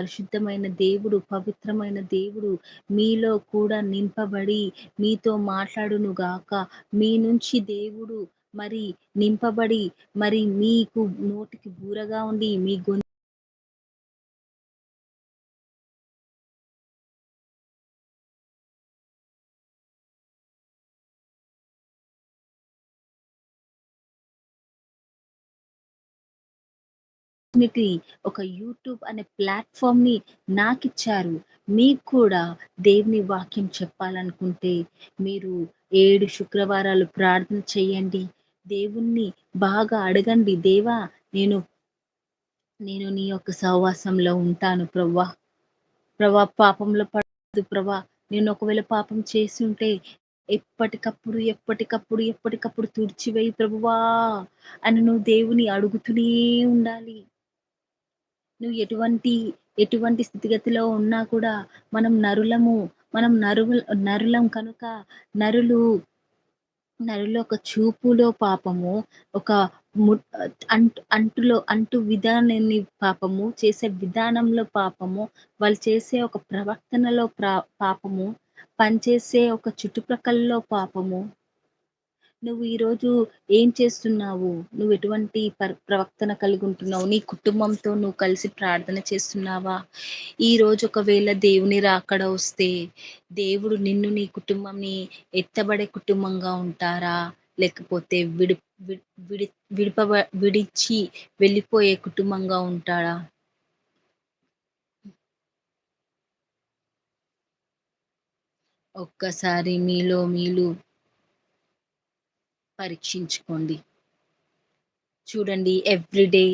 పరిశుద్ధమైన దేవుడు పవిత్రమైన దేవుడు మీలో కూడా నింపబడి మీతో మాట్లాడును గాక. మీ నుంచి దేవుడు మరి నింపబడి మరి మీకు నోటికి బూరగా ఉండి మీ గొంతు ఆపర్చునిటీ ఒక యూట్యూబ్ అనే ప్లాట్ఫామ్ని నాకిచ్చారు. మీకు కూడా దేవుని వాక్యం చెప్పాలనుకుంటే మీరు ఏడు శుక్రవారాలు ప్రార్థన చేయండి. దేవుణ్ణి బాగా అడగండి. దేవా నేను నేను నీ యొక్క సహవాసంలో ఉంటాను ప్రవ్వా. ప్రభా పాపంలో పడదు ప్రభా నేను ఒకవేళ పాపం చేసి ఉంటే ఎప్పటికప్పుడు ఎప్పటికప్పుడు ఎప్పటికప్పుడు తుడిచివేయి ప్రభువా అని నువ్వు దేవుని అడుగుతూనే ఉండాలి. నువ్వు ఎటువంటి ఎటువంటి స్థితిగతిలో ఉన్నా కూడా మనం నరులము మనం నరు నరులం కనుక నరులు నరుల ఒక చూపులో పాపము ఒక అంటు అంటులో అంటు విధానాన్ని పాపము చేసే విధానంలో పాపము వాళ్ళు చేసే ఒక ప్రవర్తనలో పాపము పనిచేసే ఒక చుట్టుప్రక్కలలో పాపము నువ్వు ఈరోజు ఏం చేస్తున్నావు? నువ్వు ఎటువంటి ప్రవర్తన కలిగి ఉంటున్నావు నీ కుటుంబంతో నువ్వు కలిసి ప్రార్థన చేస్తున్నావా? ఈ రోజు ఒకవేళ దేవుని రాకడ వస్తే దేవుడు నిన్ను నీ కుటుంబంని ఎత్తబడే కుటుంబంగా ఉంటారా? లేకపోతే విడి విడి విడిప విడిచి వెళ్ళిపోయే కుటుంబంగా ఉంటాడా? ఒక్కసారి మీలో మీలు పరీక్షించుకోండి. చూడండి ఎవ్రీడే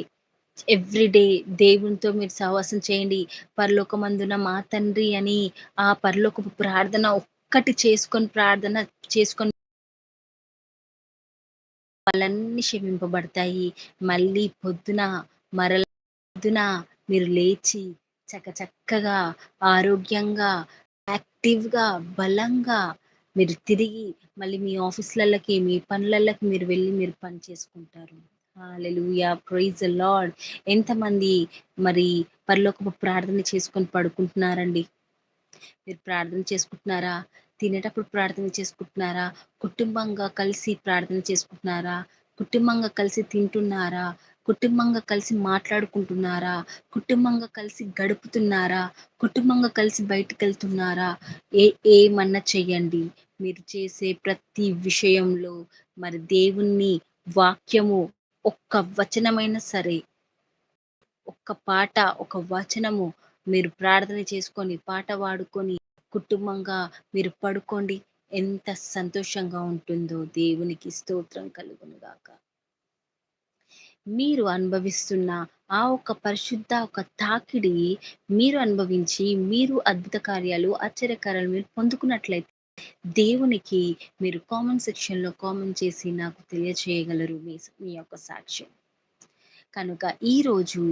ఎవ్రీడే దేవునితో మీరు సహవాసం చేయండి. పరలోకమందున మా తండ్రి అని ఆ పరలోకపు ప్రార్థన ఒక్కటి చేసుకొని ప్రార్థన చేసుకొని వాళ్ళన్నీ క్షమింపబడతాయి. మళ్ళీ పొద్దున మరల పొద్దున మీరు లేచి చక్కచక్కగా ఆరోగ్యంగా యాక్టివ్గా బలంగా మీరు తిరిగి మళ్ళీ మీ ఆఫీసులకి మీ పనులకి మీరు వెళ్ళి మీరు పని చేసుకుంటారు. లెలుయా ప్రైజ్ లార్డ్ ఎంతమంది మరి పరలోకపు ప్రార్థన చేసుకొని పడుకుంటున్నారండి? మీరు ప్రార్థన చేసుకుంటున్నారా? తినేటప్పుడు ప్రార్థన చేసుకుంటున్నారా? కుటుంబంగా కలిసి ప్రార్థన చేసుకుంటున్నారా? కుటుంబంగా కలిసి తింటున్నారా? కుటుంబంగా కలిసి మాట్లాడుకుంటున్నారా? కుటుంబంగా కలిసి గడుపుతున్నారా? కుటుంబంగా కలిసి బయటకు వెళ్తున్నారా? ఏ ఏమన్నా చెయ్యండి. మీరు చేసే ప్రతి విషయంలో మరి దేవుణ్ణి వాక్యము ఒక్క వచనమైనా సరే ఒక్క పాట ఒక వచనము మీరు ప్రార్థన చేసుకొని పాట పాడుకొని కుటుంబంగా మీరు పడుకోండి. ఎంత సంతోషంగా ఉంటుందో దేవునికి స్తోత్రం కలుగునుగాక. మీరు అనుభవిస్తున్న ఆ ఒక పరిశుద్ధ ఒక తాకిడి మీరు అనుభవించి మీరు అద్భుత కార్యాలు ఆశ్చర్యకార్యాలు మీరు పొందుకున్నట్లయితే దేవునికి మీరు కామెంట్ సెక్షన్లో కామెంట్ చేసి నాకు తెలియచేయగలరు మీ మీ యొక్క సాక్ష్యం. కనుక ఈరోజు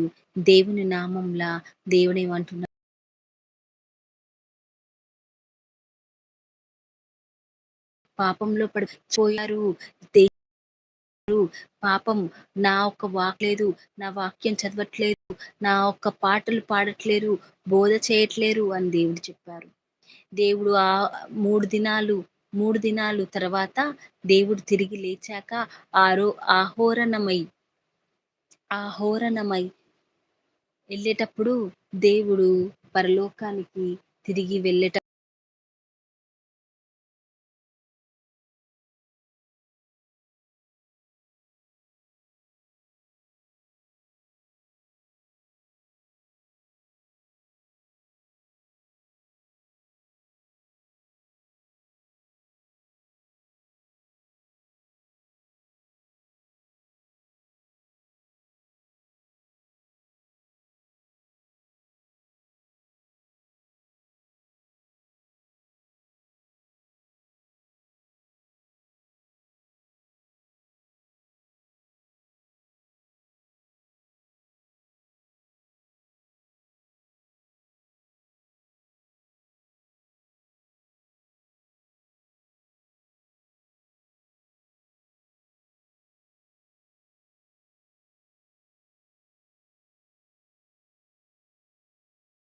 దేవుని నామంలా దేవుడు ఏమంటున్నా పాపంలో పడిపోయారు పాపం నా ఒక్క వాక్లేదు నా వాక్యం చదవట్లేదు నా ఒక్క పాటలు పాడట్లేరు బోధ చేయట్లేరు అని దేవుడు చెప్పారు. దేవుడు ఆ మూడు దినాలు మూడు దినాలు తర్వాత దేవుడు తిరిగి లేచాక ఆరో ఆహోరణమై ఆహోరణమై వెళ్ళేటప్పుడు దేవుడు పరలోకానికి తిరిగి వెళ్ళేట